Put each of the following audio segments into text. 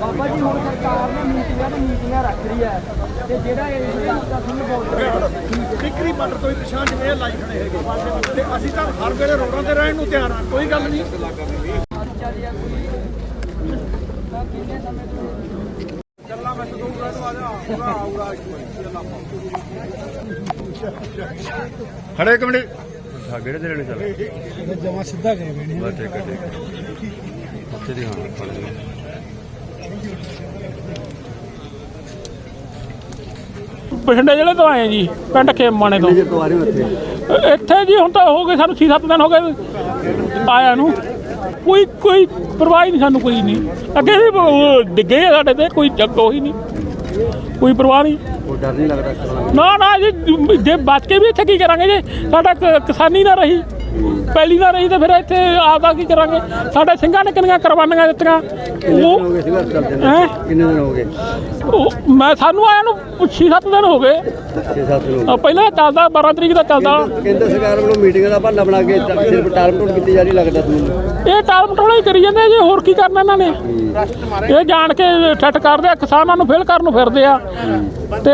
ਬਾਬਾ ਜੀ ਹੁਣ ਸਰਕਾਰ ਨੇ ਮੀਟਿੰਗਾਂ ਤੇ ਮੀਟਿੰਗਾਂ ਰੱਖ ਰਹੀ ਹੈ ਤੇ ਜਿਹੜਾ ਇਹ ਦਾ ਸਾਨੂੰ ਬਹੁਤ ਟਿਕਰੀ ਮਟਰ ਤੋਂ ਹੀ ਪਛਾਣ ਜਿਵੇਂ ਇਹ ਲਾਈ ਖੜੇ ਹੈਗੇ। ਤੇ ਅਸੀਂ ਤਾਂ ਹਰ ਵੇਲੇ ਰੋਡਾਂ ਤੇ ਰਹਿਣ ਨੂੰ ਤਿਆਰ ਆ ਕੋਈ ਗੱਲ ਨਹੀਂ। ਕਿੰਨੇ ਸਮੇਂ ਖੜੇ ਕਮਿੰਟ ਹਾਂ ਕਿਹੜੇ ਦੇ ਲੈਣੇ ਚੱਲ ਜਮਾ ਸਿੱਧਾ ਕਰੇ ਮੈਨੇ ਬਸ ਠੀਕ ਹੈ ਠੀਕ ਉੱਥੇ ਦੀ ਹਾਂ ਫੜ ਲਿਓ ਬਠਿੰਡੇ ਜ਼ਿਲ੍ਹੇ ਤੋਂ ਆਏ ਜੀ ਪਿੰਡ ਖੇਮਾਣੇ ਤੋਂ। ਇੱਥੇ? ਜੀ ਹੁਣ ਤਾਂ ਹੋ ਗਏ ਸਾਨੂੰ 6-7 ਦਿਨ ਹੋ ਗਏ ਆਇਆ ਨੂੰ। ਕੋਈ ਕੋਈ ਪਰਵਾਹ ਨਹੀਂ ਸਾਨੂੰ ਕੋਈ ਨਹੀਂ। ਅੱਗੇ ਵੀ ਡਿੱਗੇ ਆ ਸਾਡੇ ਤੇ ਕੋਈ ਚੱਕ ਹੀ ਨਹੀਂ। ਕੋਈ ਪਰਵਾਹ ਨਹੀਂ। ਡਰ ਲੱਗਦਾ ਨਾ ਨਾ ਜੀ ਜੇ ਬਚ ਕੇ ਵੀ ਇੱਥੇ ਕੀ ਕਰਾਂਗੇ ਜੀ? ਸਾਡਾ ਕ- ਕਿਸਾਨੀ ਨਾ ਰਹੀ। ਪਹਿਲੀ ਨਾ ਰਹੀ ਤੇ ਫਿਰ ਇੱਥੇ ਆਪਦਾ ਕੀ ਕਰਾਂਗੇ? ਸਾਡੇ ਸਿੰਘਾਂ ਨੇ ਕਿੰਨੀਆਂ ਕੁਰਬਾਨੀਆਂ ਦਿੱਤੀਆਂ? ਉਹ ਹੋ? ਕਿੰਨੇ ਦਿਨ ਹੋ ਗਏ? ਉਹ ਮੈਂ ਸਾਨੂੰ ਆਇਆ ਨੂੰ 6-7 ਦਿਨ ਹੋ ਗਏ। 6-7 ਦਿਨ ਹੋ ਅ, ਪਹਿਲਾਂ ਚੱਲਦਾ 12 ਤਰੀਕ ਦਾ ਚੱਲਦਾ। ਗਏ ਕੇਂਦਰ ਸਰਕਾਰ ਵੱਲੋਂ ਮੀਟਿੰਗਾਂ ਦਾ ਬਹਾਨਾ ਬਣਾ ਕੇ ਸਿਰਫ ਟਾਰਗੇਟ ਕੀਤੀ ਜਾ ਰਹੀ ਲੱਗਦਾ ਤੁਹਾਨੂੰ ਇਹ ਟਾਲ ਮਟੋਲਾ ਹੀ ਕਰੀ ਜਾਂਦੇ ਆ ਜੀ ਹੋਰ ਕੀ ਕਰਨਾ ਇਹਨਾਂ ਨੇ? ਇਹ ਜਾਣ ਕੇ ਠੱਠ ਕਰਦੇ ਆ ਕਿਸਾਨਾਂ ਨੂੰ ਫੇਲ ਕਰਨ ਨੂੰ ਫਿਰਦੇ ਆ। ਤੇ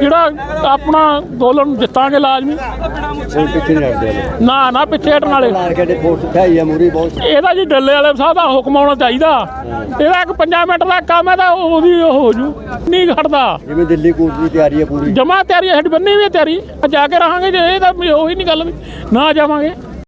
ਜਿਹੜਾ ਆਪਣਾ ਅੰਦੋਲਨ ਜਿੱਤਾਂਗੇ ਲਾਜ਼ਮੀ। ਕੋਈ ਪਿੱਛੇ ਨਹੀਂ ਹਟਦੇ। ਹਲੇ। ਨਾ ਨਾ ਪਿੱਛੇ ਹਟਣ ਵਾਲੇ। ਮਾਰ ਕੇ ਫੋਰਸ ਉਠਾਈ ਆ ਮੂਰੀ ਬਹੁਤ। ਇਹਦਾ ਜੀ ਡੱਲੇ ਵਾਲੇ ਸਾਹਿਬ ਦਾ ਹੁਕਮ ਆਉਣਾ ਚਾਹੀਦਾ। ਇਹਦਾ ਇੱਕ 5 ਮਿੰਟ ਦਾ ਕੰਮ ਹੈ ਤਾਂ ਉਹਦੀ ਉਹ ਹੋ ਜੂ। ਨਹੀਂ ਖੜਦਾ। ਜਿਵੇਂ ਦਿੱਲੀ ਕੂਚ ਦੀ ਤਿਆਰੀ ਹੈ ਪੂਰੀ। ਜਮਾ ਤਿਆਰੀ ਹੈ, ਸਾਡੀ ਬੰਨੀ ਵੀ ਹੈ ਤਿਆਰੀ। ਜਾ ਕੇ ਰਹਾਂਗੇ ਜੇ ਇਹ ਤਾਂ ਉਹੀ ਨਹੀਂ ਗੱਲ ਵੀ। ਨਾ ਜਾਵਾਂਗੇ।